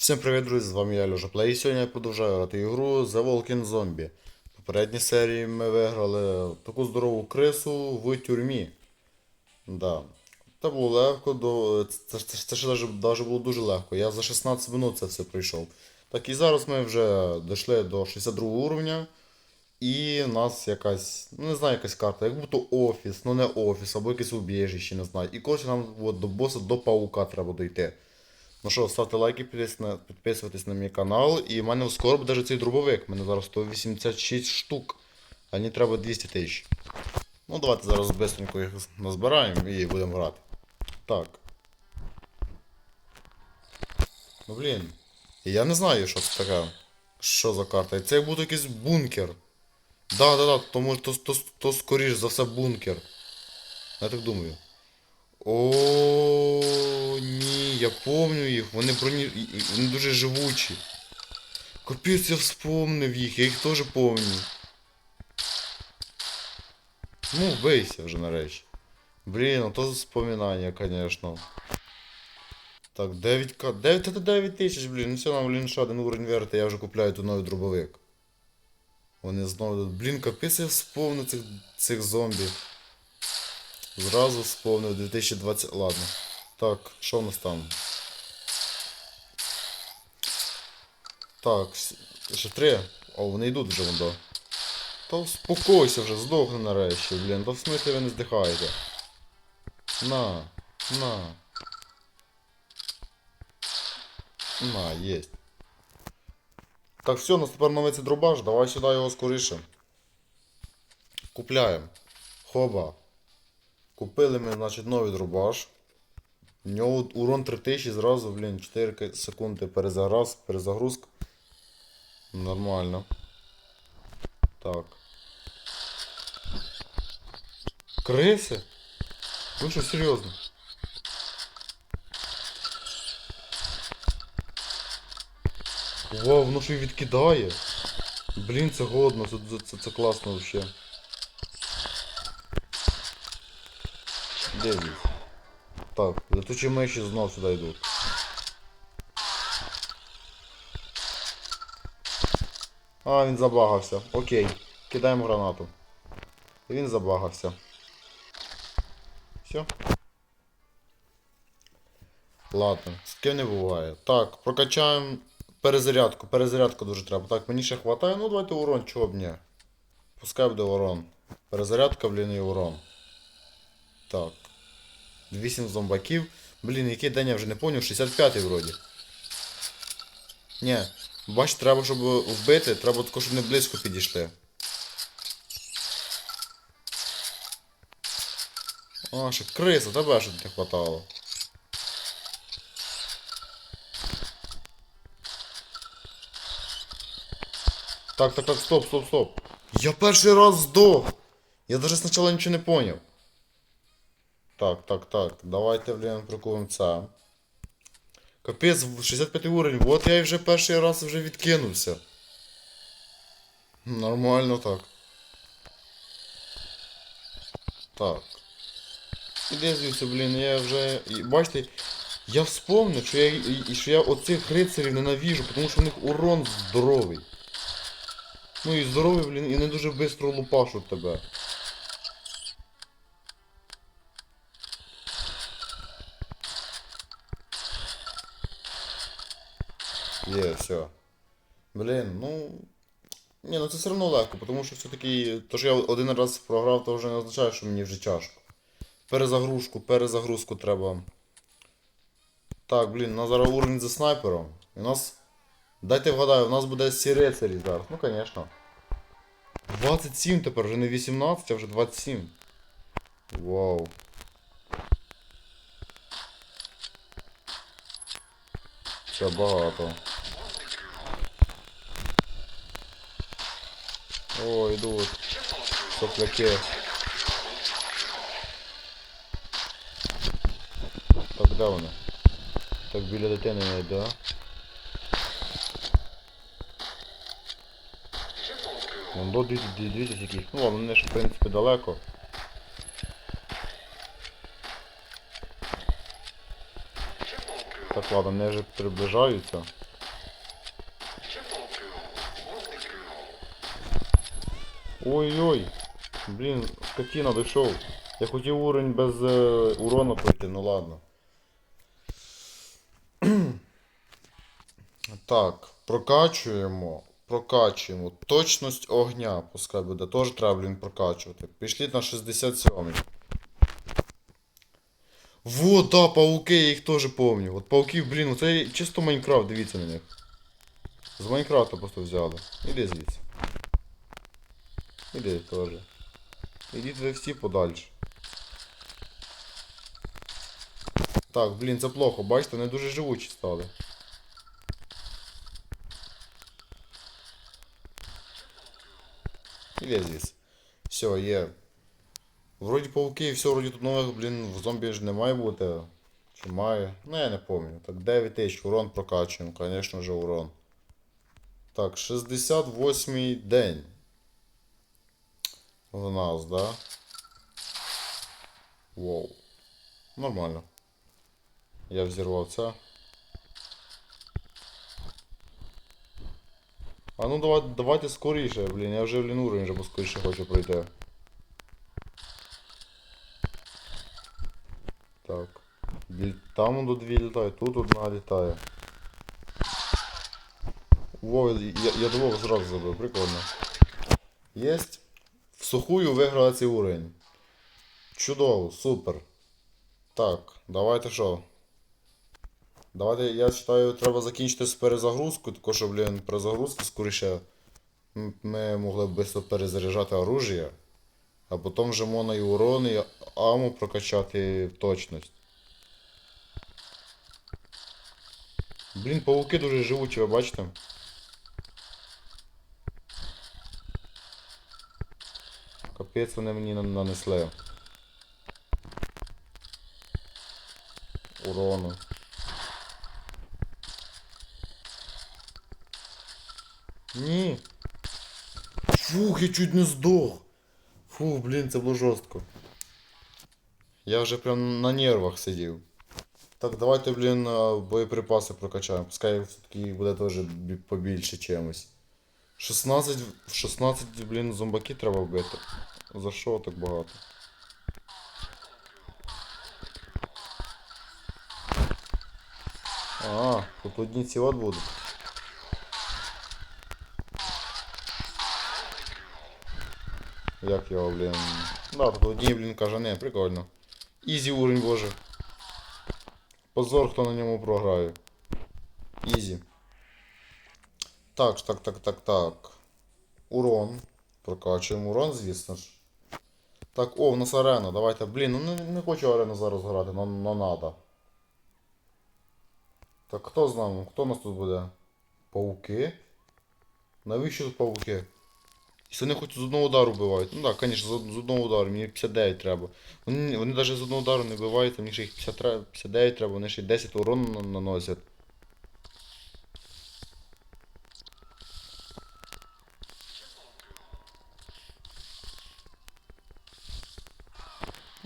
Всім привіт, друзі! З вами я Льоша Плей. Сьогодні я продовжую грати ігру The Walking Zombie. В попередній серії ми виграли таку здорову крису в тюрмі. Да. Це було легко, до... це, це, це ще даже було дуже легко. Я за 16 минут це все пройшов. Так і зараз ми вже дійшли до 62 уровня. І в нас якась, ну не знаю, якась карта, як будто офіс, ну не офіс, або якесь убіжище, не знаю. І коротше нам от, до боса, до паука треба дойти. Ну що, ставте лайки, підписуйтесь на, мій канал. І в мене скоро буде цей дробовик. У мене зараз 186 штук. А мені треба 200 тисяч. Ну давайте зараз швидко їх назбираємо і будемо грати. Так. Ну блін. Я не знаю, що це таке. Що за карта. Це як буде якийсь бункер. Да, да, да, то, може, то, то, то скоріш за все бункер. Я так думаю. О, ні, я помню їх, вони броні. Вони дуже живучі. Капець, я вспомнив їх, я їх теж помню. Ну, вбийся вже нарешті. Блін, а то споминання, конечно. Так, 9к. 9 это 9 тисяч, блін. Ну все, нам блін, ще один уровень верти, я вже купляю тут новий дробовик. Вони знову. Блін, капець я вспомнив цих, цих зомбів. Зразу вспомнив 2020. Ладно. Так, що в нас там? Так, ще три. О, вони йдуть вже вон до. Та успокойся вже, здохни нарешті, блін. Та в смислі ви не здихаєте. На, на. На, єсть. Так, все, у нас тепер новий дробаш, давай сюди його скоріше. Купляємо. Хоба. Купили ми, значить, новий дробаш. У нього урон 3000 зразу, блін, 4 секунди перезагруз, перезагрузка. Нормально. Так. Криси? Ви що, серйозно? Вау, воно що й відкидає. Блін, це годно, це, це, це, класно вообще. Де? Летучі миші знов сюди йдуть. А, він забагався. Окей. Кидаємо гранату. Він забагався. Все. Ладно, з не буває. Так, прокачаємо перезарядку. Перезарядку дуже треба. Так, мені ще хватає. Ну давайте урон, чого б ні. Пускай буде урон. Перезарядка, блін, і урон. Так. 8 зомбаків. Блін, який день я вже не пам'ятаю, 65-й вроді. Ні, бач, треба, щоб вбити, треба також, щоб не близько підійшли. А, ще криса, тебе що не хватало. Так, так, так, стоп, стоп, стоп. Я перший раз здох. Я даже спочатку нічого не поняв. Так, так, так. Давайте, блін, прокуємо це. Капець, 65 уровень. Вот я і вже перший раз вже відкинувся. Нормально так. Так. Іди звідси, блін, я вже. Бачите, я вспомнив, що я, і що я оцих рицарів ненавіжу, тому що в них урон здоровий. Ну і здоровий, блін, і не дуже швидко лупашуть тебе. Є, все. Блін, ну. Ні, ну це все одно легко, тому що все-таки. То, що я один раз програв, то вже не означає, що мені вже тяжко. Перезагрузку, перезагрузку треба. Так, блін, у нас зараз уровень за снайпером. І у нас. Дайте вгадаю, у нас буде сі рицарі зараз. Ну, звісно. 27 тепер, вже не 18, а вже 27. Вау. Це багато. О, йдуть. Сопляки. Так, де вони? Так біля дитини не йде. Вон до дивіться яких. Ну, ладно, вони ж в принципі далеко. Так, ладно, ну, вони вже приближаються. Ой-ой! Блін, скотина дійшов. Я хотів уровень без е, урона пройти, ну ладно. так, прокачуємо. Прокачуємо. Точність огня, пускай буде. Теж треба, блін, прокачувати. Пішліть на 67. Вот, да, пауки, я їх теж помню. От пауків, блін, це чисто Майнкрафт, дивіться на них. З Майнкрафта просто взяли. Іди звідси. Іди теж. Ідіть ви всі подальше. Так, блін, це плохо, бачите, вони дуже живучі стали. Іди звідси. Все, є. Вроді пауки, все, вроді тут нових, блін, в зомбі ж не має бути. Чи має? Ну я не пам'ятаю. Так, 9 тисяч, урон прокачуємо, звісно же, урон. Так, 68 день. В нас, да? Воу. Нормально. Я взірвав це. А ну давай, давайте скоріше, блін, я вже, блін, уровень вже поскоріше хочу пройти. Так. Лі- Там до дві літає, тут одна літає. Во, я, я двох зразу забив, прикольно. Єсть. В сухую виграли цей уровень. Чудово, супер. Так, давайте що? Давайте, я вважаю, треба закінчити з перезагрузкою, також, щоб, блін, при скоріше ми могли б швидко перезаряджати оружие, а потім вже можна і урон, і аму прокачати точність. Блін, пауки дуже живучі, ви бачите? Капець вони мені на- нанесли. Урону. Ні. Фух, я чуть не здох. Фух, блін, це було жорстко. Я вже прям на нервах сидів. Так, давайте, блін, а, боєприпаси прокачаємо. Пускай все-таки буде теж побільше чимось. 16, в 16, блін, зомбаки треба вбити. За що так багато? А, тут одні ці от будуть. Як його, блін. Да, тут одні, блін, кажани, прикольно. Ізі уровень, боже. Позор, хто на ньому програє. Ізі. Так, так, так, так, так. Урон. Прокачуємо урон, звісно ж. Так, о, в нас арена, давайте. Блін, ну не, не хочу арену зараз грати, но, но надо. Так, хто з нами? Хто у нас тут буде? Пауки? Навіщо тут пауки? Якщо вони хоч з одного удару вбивають. Ну так, звісно, з, одного удару, мені 59 треба. Вони, вони навіть з одного удару не вбивають, мені ще їх 59 треба, вони ще й 10 урону наносять.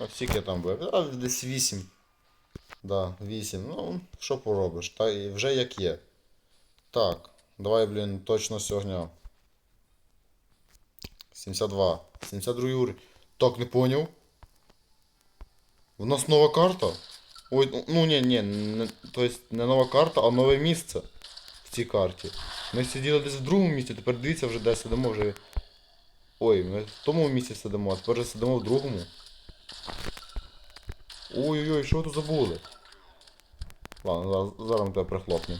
А скільки я там був? А, десь 8. Да, 8. Ну, що поробиш? Та вже як є. Так, давай, блін, точно сьогодні. 72. 72 уровень. Так, не поняв. У нас нова карта? Ой, ну- ну ні, не, то есть не нова карта, а нове місце в цій карті. Ми сиділи десь в другому місці, тепер дивіться вже де сидимо вже. Ой, ми в тому місці сидимо, а тепер вже сидимо в другому. Ой-ой-ой, що ви тут забули? Ладно, зараз, зараз ми тебе.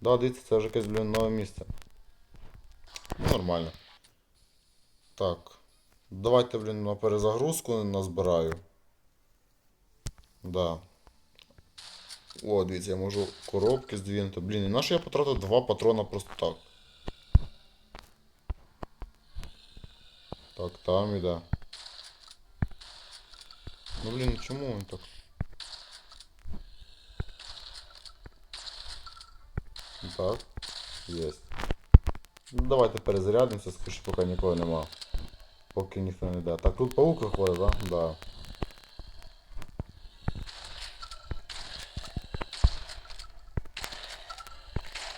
Да, дивіться, це вже якесь, блін, нове місце. Ну, нормально. Так. Давайте, блін, на перезагрузку назбираю. Да. О, дивіться, я можу коробки здвинути. Блін, і на що я потратив два патрона просто так? Так, там іде. Ну блін, чому він так? Так, єсть. Давайте перезарядимося, скажу, поки нікого нема. Поки ніхто не йде. Так, тут паук виходить, да? Да.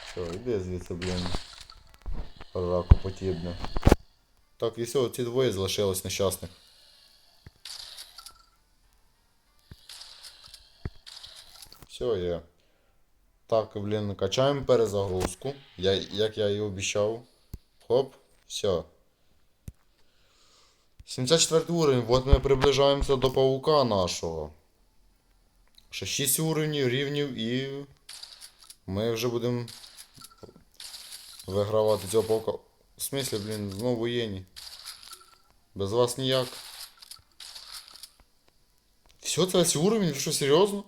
Все, іди звідси, блін. Раку потрібно. Так, і все, ці двоє залишилось нещасних. Все, є. Так, блін, качаємо перезагрузку. Я, як я і обіцяв. Хоп, все. 74 уровень, от ми приближаємося до паука нашого. Ще 6 уровнів, рівнів і ми вже будемо вигравати цього паука. В смислі, блін, знову воєнні. Без вас ніяк. Все, це весь уровень? Ви що, серйозно?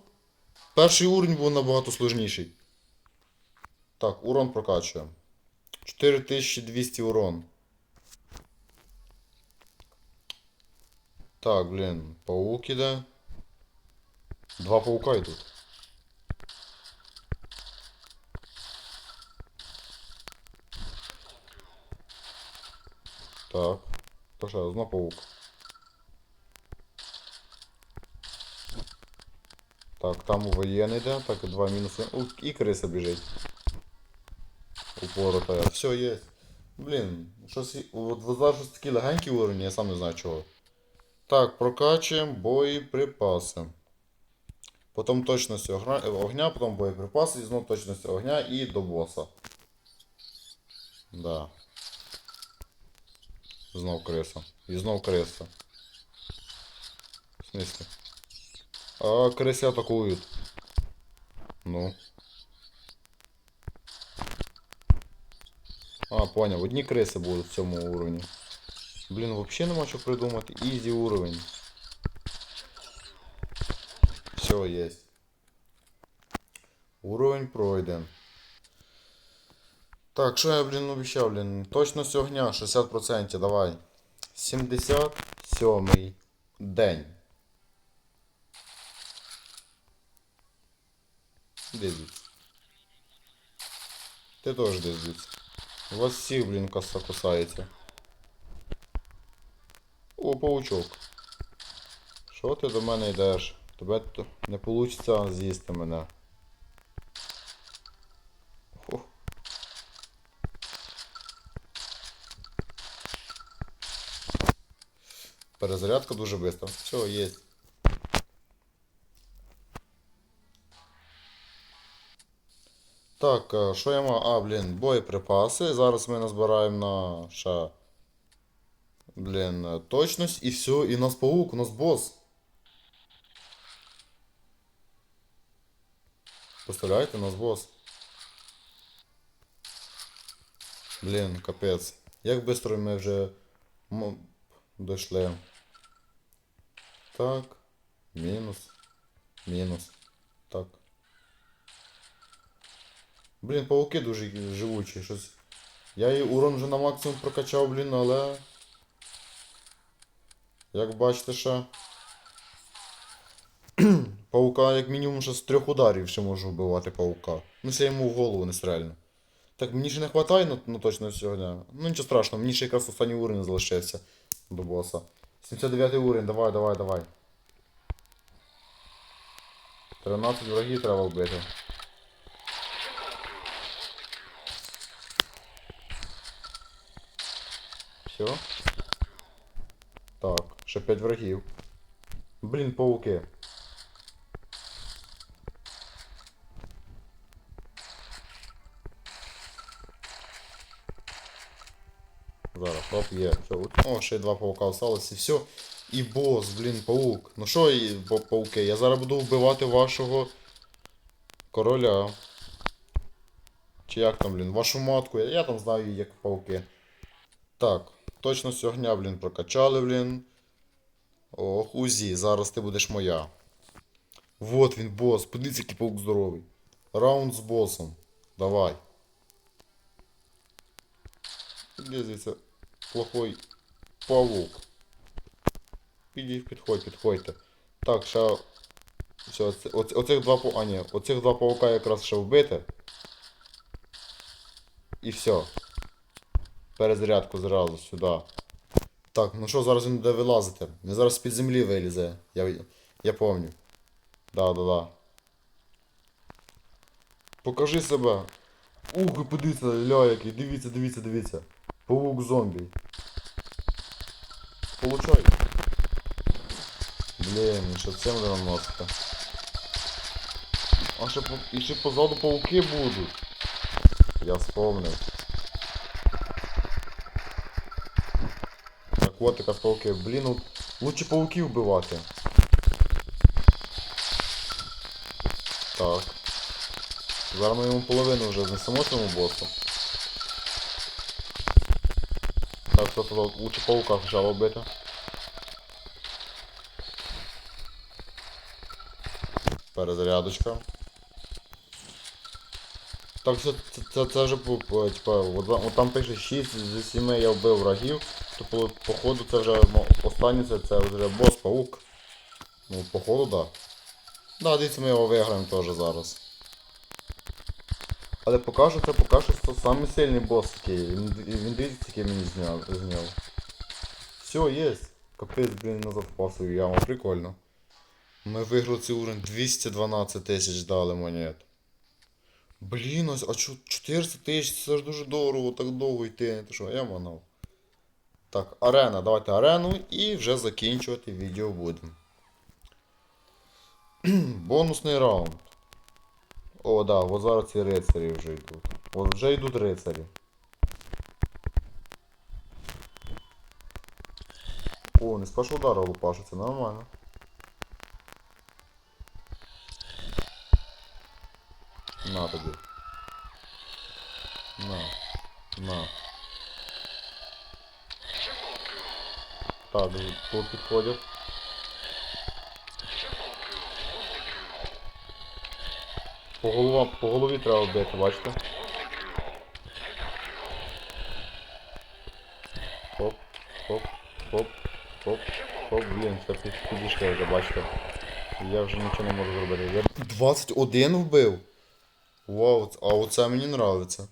Перший уровень був набагато сложніший. Так, урон прокачуємо. 4200 урон. Так, блін, паук іде. Два паука йдуть. Так. Що, знов паук. Так, там воєнний йде, так, два мінуси. У, і криса біжить. Упорота. Все, є. Блін, щось. і- От от зараз щось такі легенькі уровні, я сам не знаю чого. Так, прокачуємо боєприпаси. Потім точність огня, потім боєприпаси, і знову точність огня і до боса. Да. Знов криса. І знов криса. В смысле? А криси атакують. Ну. А, поняв. Одні криси будуть в цьому уровні. Блін, взагалі нема що придумати. Ізі уровень. Все, є. Уровень пройден. Так, що я, блін, обіцяв, блін? Точність огня 60%, давай. 77 день. Де звідси? Ти теж. У вас всіх, блін, коса кусається. О, паучок. Що ти до мене йдеш? Тебе не вийде з'їсти мене. Перезарядка дуже швидко. Все, є. Так, е, що я маю? А, блін, боєприпаси. Зараз ми назбираємо на ще. Блін, е, точність і все, і нас паук, у нас бос. Представляєте, у нас бос. Блін, капець. Як швидко ми вже дійшли. Так. Мінус. Мінус. Так. Блін, пауки дуже живучі, щось. Я і урон вже на максимум прокачав, блін, але. Як бачите, ще. Паука, як мінімум, ще з трьох ударів ще можу вбивати паука. Ну, я йому в голову не стрельну. Так, мені ще не вистачає на, на точно сьогодні. Ну нічого страшного, мені ще якраз останній уровень залишився до боса. 79 уровень, давай, давай, давай. 13 врагів треба вбити. Все. Так, ще 5 врагів. Блін, пауки. Зараз, хоп, є. Все, о, ще два паука осталось і все. І бос, блін, паук. Ну що, і, па- пауки, я зараз буду вбивати вашого короля. Чи як там, блін, вашу матку, я, я там знаю як пауки. Так, точність огня, блін, прокачали, блін. Ох, Узі, зараз ти будеш моя. Вот він, бос, подивіться, який паук здоровий. Раунд з босом. Давай. Іди звідси плохой павук. Підіть, підходь, підходьте. Так, ще. Все, оце, оцих два. А, ні, оцих два паука якраз ще вбити. І все. Перезарядку зразу сюди. Так, ну що, зараз він буде вилазити. Він зараз з-під землі вилізе. Я, я пам'ятаю. Да, да, да. Покажи себе. Ух, і подивіться, ля який, дивіться, дивіться, дивіться. Паук зомбі. получай. Блін, і ще цим не наносити. А ще, і ще позаду пауки будуть. Я вспомнив. Так от якраз пауки. Блін, ну лучше пауків вбивати. Так. Зараз ми йому половину вже знесемо цьому босу. Так, тут лучше паука спочатку вбити. Перезарядочка. Так, це, це, це, вже типа, от, от там пише 6 зі 7 я вбив врагів, по, походу це вже мо- останнє це, вже бос паук. Ну, походу, да. Да, дивіться, ми його виграємо теж зараз. Але поки що це поки що це самий сильний бос такий. Він, він дивіться, який мені зняв. зняв. Все, є. Капець, блін, назад впав свою яму, прикольно. Ми виграли цей уровень 212 тисяч дали монет. Блін, ось, а чо 400 тисяч, це ж дуже дорого, так довго йти. Ти що, я манав. Так, арена, давайте арену і вже закінчувати відео будемо. Бонусний раунд. О, да, от зараз ці рицарі вже йдуть. От вже йдуть рицарі. О, не з першого удару лупашиться, нормально. На тобі. На. На. Так, тут підходять. По, голова, по голові треба бити, бачите? Хоп, хоп, хоп, хоп, хоп, блін, це під, підійшли вже, бачите. Я вже нічого не можу зробити. Я 21 вбив. Вау, а оце мені нравиться.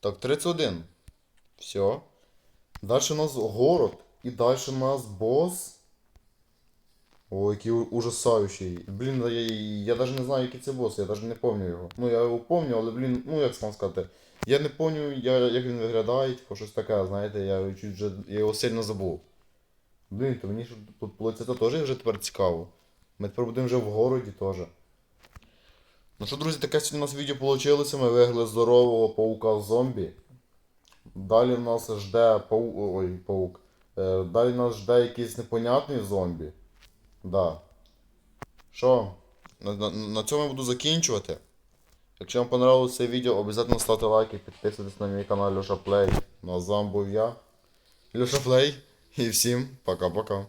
Так, 31. Все. Далі у нас город. І далі у нас бос. О, який ужасаючий. Блін, я, я, навіть не знаю, який це бос, я навіть не пам'ятаю його. Ну, я його пам'ятаю, але, блін, ну як вам сказати. Я не пам'ятаю, я, як він виглядає, типу, щось таке, знаєте, я чуть вже я його сильно забув. Блін, то мені тут це теж вже тепер цікаво. Ми тепер будемо вже в городі теж. Ну що, друзі, таке сьогодні у нас відео вийшло. Ми виграли здорового паука зомбі. Далі нас жде пау... Ой, паук. Е, далі нас жде якийсь непонятний зомбі. Да. Що? На, на, на цьому я буду закінчувати. Якщо вам понравилось це відео, обов'язково ставте лайки, підписуйтесь на мій канал Льоша Плей. Ну а з вами був я, Льоша Плей. І всім пока-пока.